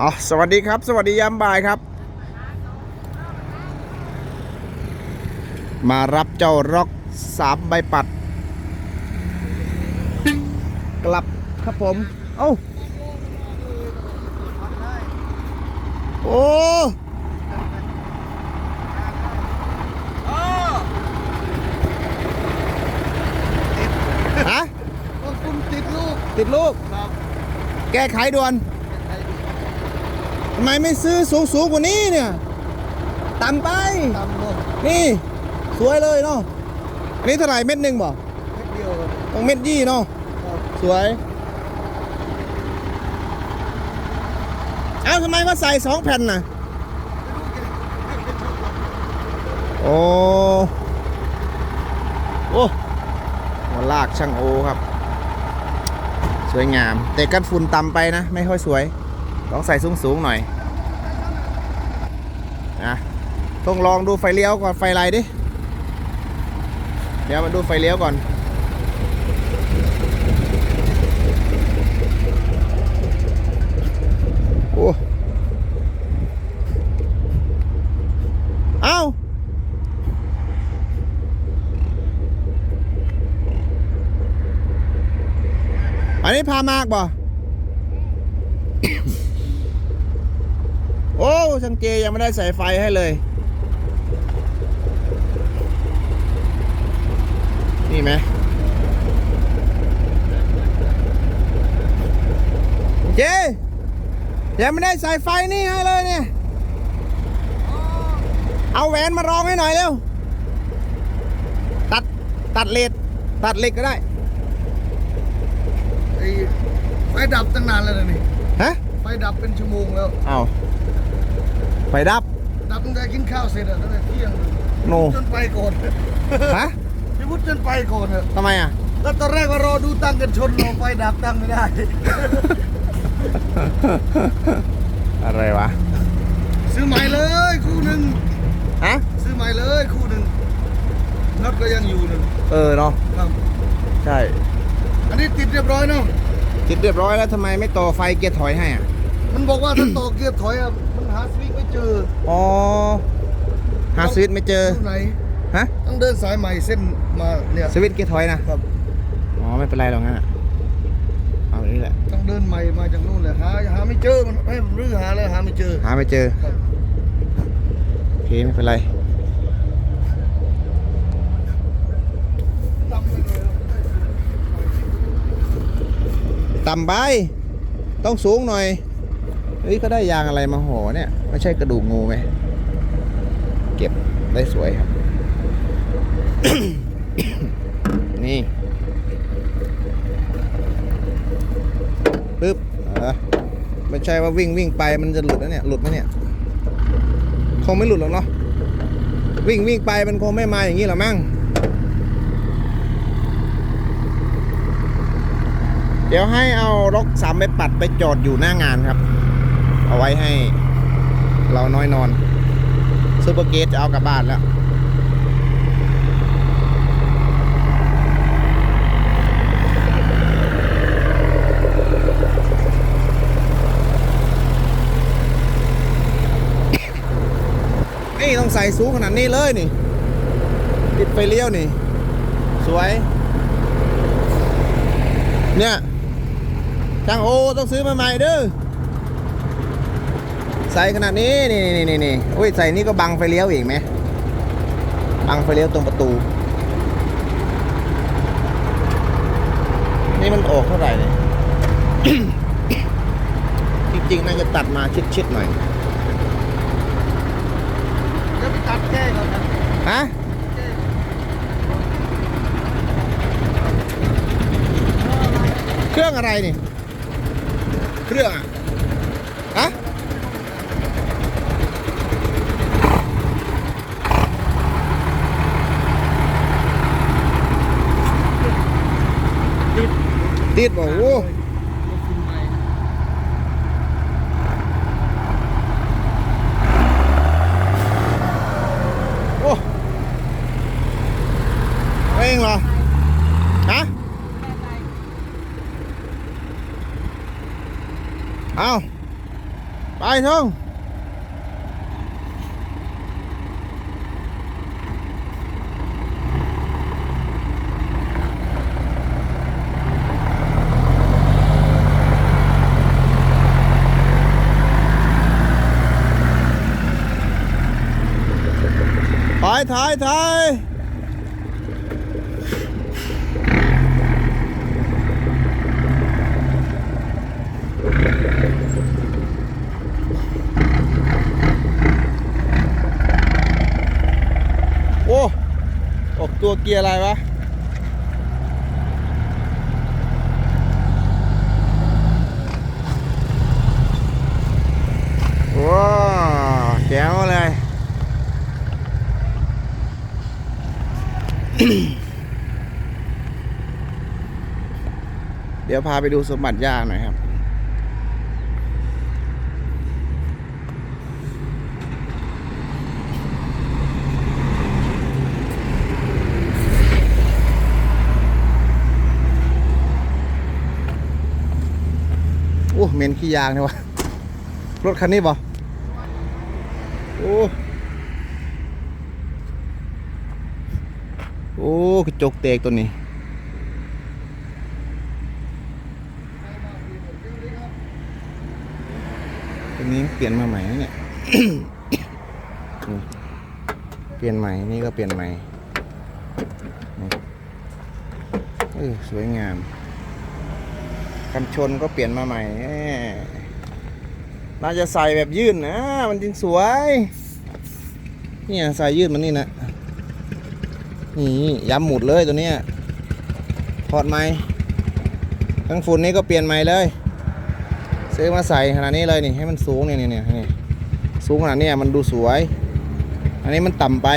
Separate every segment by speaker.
Speaker 1: อ๋อสวัสดีครับ สวัสดียามบ่ายครับ มารับเจ้าร็อกสามใบปัด กลับครับผม เอ้า โอ้ฮะ
Speaker 2: ก็คุณติดลูก
Speaker 1: ติดลูก
Speaker 2: ครับ
Speaker 1: แก้ไขด่วน ทำไมไม่ซื้อสูงสูงกว่านี้เนี่ยต่ำไป
Speaker 2: ตามลง
Speaker 1: นี่ สวยเลยเนาะอันนี้เท่าไหร่เม็ดหนึ่งบ่
Speaker 2: เม็ดเดียวครับ
Speaker 1: ต้องเม็ดยี่เนาะ
Speaker 2: ครับ
Speaker 1: สวย เอ้าทำไมมาใส่สองแผ่นน่ะโอ้ โอ้หัวลากช่างโอครับ สวยงาม แต่กันฝุ่นต่ำไปนะ ไม่ค่อยสวย ต้องใส่สูงๆหน่อยนะต้องลองดูไฟเลี้ยวก่อนไฟไลน์ดิ เดี๋ยวมาดูไฟเลี้ยวก่อน โอ้เอ้าอันนี้พามากบ่ โอ้ช่างเจยังไม่ได้ใส่ไฟให้เลย นี่ไหมเจยังไม่ได้ใส่ไฟนี่ให้เลยเนี่ย เอาแหวนมารองให้หน่อยเร็ว ตัดตัดเลดตัดเหล็กก็ได้
Speaker 2: ไอ้ไฟดับตั้งนานแล้วนะนี่
Speaker 1: ฮะ
Speaker 2: ไฟดับเป็นชั่วโมงแล้ว
Speaker 1: เอาไฟดับ
Speaker 2: ดับตั้งแต่กินข้าวเสร็จอะตั้งแต่เที่ยง
Speaker 1: โน
Speaker 2: จนไปก่อน
Speaker 1: ฮะ
Speaker 2: พี่วุฒิจนไปก่อนเถอะ
Speaker 1: ทำไมอะ
Speaker 2: แล้วตอนแรกก็รอดูตั้งกันชนรอไฟดับตั้งไม่ได้
Speaker 1: อะไรวะ
Speaker 2: ซื้อใหม่เลยคู่หนึ่ง
Speaker 1: ฮะ
Speaker 2: ซื้อใหม่เลยคู่หนึ่งน็อตก็ยังอยู่หนึ่ง
Speaker 1: เออเนาะ
Speaker 2: ครับ
Speaker 1: ใช่
Speaker 2: อันนี้ติดเรียบร้อยเนาะ
Speaker 1: ติดเรียบร้อยแล้วทำไมไม่ต่อไฟเกียร์ถอยให้อะ
Speaker 2: มันบอกว่าถ้าต่อเกียร์ถอยอะมันหาสวิตช์ ไม่เจอ
Speaker 1: อ๋อหาสวิตช์ไม่เจอ
Speaker 2: ยู่ไหน
Speaker 1: ฮะ
Speaker 2: ต้องเดินสายใหม่เส้นมาเนี่ย
Speaker 1: สวิตช์เกียร์ถอยนะ
Speaker 2: ครับ
Speaker 1: อ๋อ ไม่เป็นไรหรอกงั้นอะเอาอย่างนี้แหละ
Speaker 2: ต้องเดินใหม่มาจากนู่นเลยหาหาไม่เจอมันให้ผมรื้อหาแล้วหาไม่เจอ
Speaker 1: หาไม่เจอ
Speaker 2: ครับ
Speaker 1: โอเค ไม่เป็นไร
Speaker 2: ตำไปเลย
Speaker 1: ต่ำไป ต้องสูงหน่อย เฮ้ยเขาได้ยางอะไรมาห่อเนี่ย ไม่ใช่กระดูกงูไหม เก็บได้สวยครับ นี่ปึ๊บเออไม่ใช่ว่าวิ่งวิ่งไปมันจะหลุดนะเนี่ย หลุดไหมเนี่ย คงไม่หลุดหรอกเนาะ วิ่งวิ่งไปมันคงไม่มาอย่างนี้หรอกมั้ง เดี๋ยวให้เอารถสามไปปัดไปจอดอยู่หน้างานครับ เอาไว้ให้เราน้อยนอนซูเปอร์เกตจะเอากลับบ้านแล้วนี่ต้องใส่สูงขนาดนี้เลยนี่ติดไฟเลี้ยวนี่ สวย เนี่ยช่างโอต้องซื้อมาใหม่เด้อ ใส่ขนาดนี้นี่นี่นี่นี่โอ้ยใส่นี่ก็บังไฟเลี้ยวอีกไหมบังไฟเลี้ยวตรงประตู นี่มันออกเท่าไหร่เนี่ยจริงๆน่าจะตัดมาชิดๆหน่อย
Speaker 2: เดี๋ยวไปตัดแก้ก่อนนะ
Speaker 1: ฮะเครื่องอะไรนี่ เครื่องอะฮะ
Speaker 2: ติด
Speaker 1: ติดบอกโอ้
Speaker 2: รถคุณให
Speaker 1: โอ้เองเหรอฮะเอาไปท่อง ถอยถอยถอยโอ้ออกตัวเกียร์อะไรวะ ว้าวแจ๋วเลย เดี๋ยวพาไปดูสมบัติย่าหน่อยครับโอ้เมนขี้ยางเนี่ยวะรถคันนี้บ่โอ้ โอ้กระจกแตกตัวนี้ตัวนี้เปลี่ยนมาใหม่เนี่ยเปลี่ยนใหม่นี่ก็เปลี่ยนใหม่เออสวยงามกันชนก็เปลี่ยนมาใหม่น่าจะใส่แบบยื่นนะมันจึงสวย เนี่ยใส่ยืดมันนี่นะ นี่ย้ำหมุดเลยตัวเนี้ยถอดไหมทั้งฝุ่นนี้ก็เปลี่ยนใหม่เลย ซื้อมาใส่ขนาดนี้เลยนี่ให้มันสูงเนี่ยเนี่ยเนี่ยสูงขนาดนี้มันดูสวย อันนี้มันต่ำไป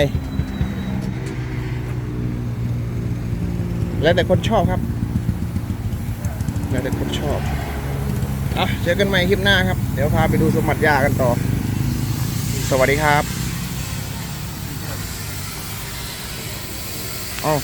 Speaker 1: แล้วแต่คนชอบครับ แล้วแต่คนชอบอะเจอกันใหม่คลิปหน้าครับ เดี๋ยวพาไปดูสมบัติยากันต่อ สวัสดีครับ เอ้า